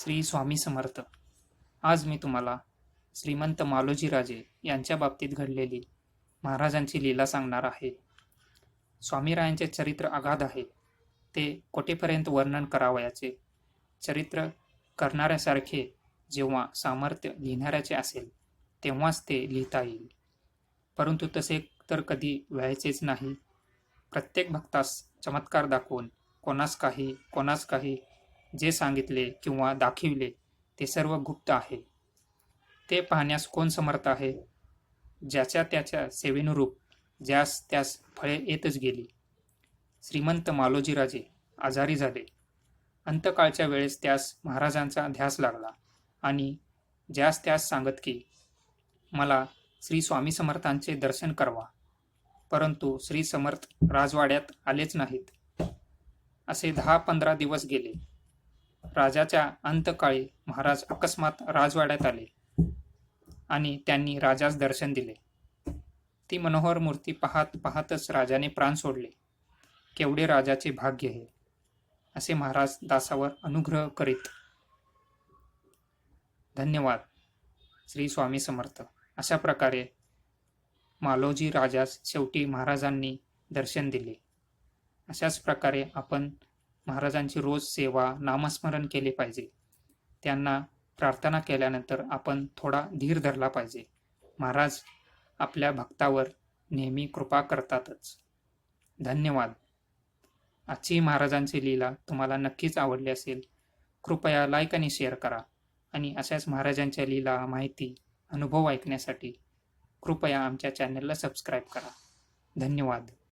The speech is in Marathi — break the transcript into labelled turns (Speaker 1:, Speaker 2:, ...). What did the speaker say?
Speaker 1: श्री स्वामी समर्थ. आज मी तुम्हाला श्रीमंत मालोजीराजे यांच्या बाबतीत घडलेली महाराजांची लीला सांगणार आहे. स्वामीरायांचे चरित्र अगाध आहे. ते कोठेपर्यंत वर्णन करावयाचे? चरित्र करणाऱ्यासारखे जेव्हा सामर्थ्य लिहिणाऱ्याचे असेल तेव्हाच ते लिहिता येईल. परंतु तसे तर कधी व्हायचेच नाही. प्रत्येक भक्तास चमत्कार दाखवून कोणास काही कोणास काही जे सांगितले किंवा दाखविले ते सर्व गुप्त आहे. ते पाहण्यास कोण समर्थ आहे? ज्याच्या त्याच्या सेवेनुरूप ज्यास त्यास फळे येतच गेली. श्रीमंत मालोजीराजे आजारी झाले. अंतकाळच्या वेळेस त्यास महाराजांचा ध्यास लागला आणि ज्यास त्यास सांगत की मला श्री स्वामी समर्थांचे दर्शन करवा. परंतु श्री समर्थ राजवाड्यात आलेच नाहीत. असे दहा पंधरा दिवस गेले. राजाच्या अंतकाळी महाराज अकस्मात राजवाड्यात आले आणि त्यांनी राजास दर्शन दिले. ती मनोहर मूर्ती पाहत पाहतच राजाने प्राण सोडले. केवढे राजाचे भाग्य हे असे महाराज दासावर अनुग्रह करीत. धन्यवाद श्री स्वामी समर्थ. अशा प्रकारे मालोजी राजास शेवटी महाराजांनी दर्शन दिले. अशाच प्रकारे आपण महाराजांची रोज सेवा नामस्मरण केले पाहिजे. त्यांना प्रार्थना केल्यानंतर आपण थोडा धीर धरला पाहिजे. महाराज आपल्या भक्तावर नेहमी कृपा करतातच. धन्यवाद. आजची महाराजांची लीला तुम्हाला नक्कीच आवडली असेल. कृपया लाईक आणि शेअर करा. आणि अशाच महाराजांच्या लीला माहिती अनुभव ऐकण्यासाठी कृपया आमच्या चॅनलला सबस्क्राईब करा. धन्यवाद.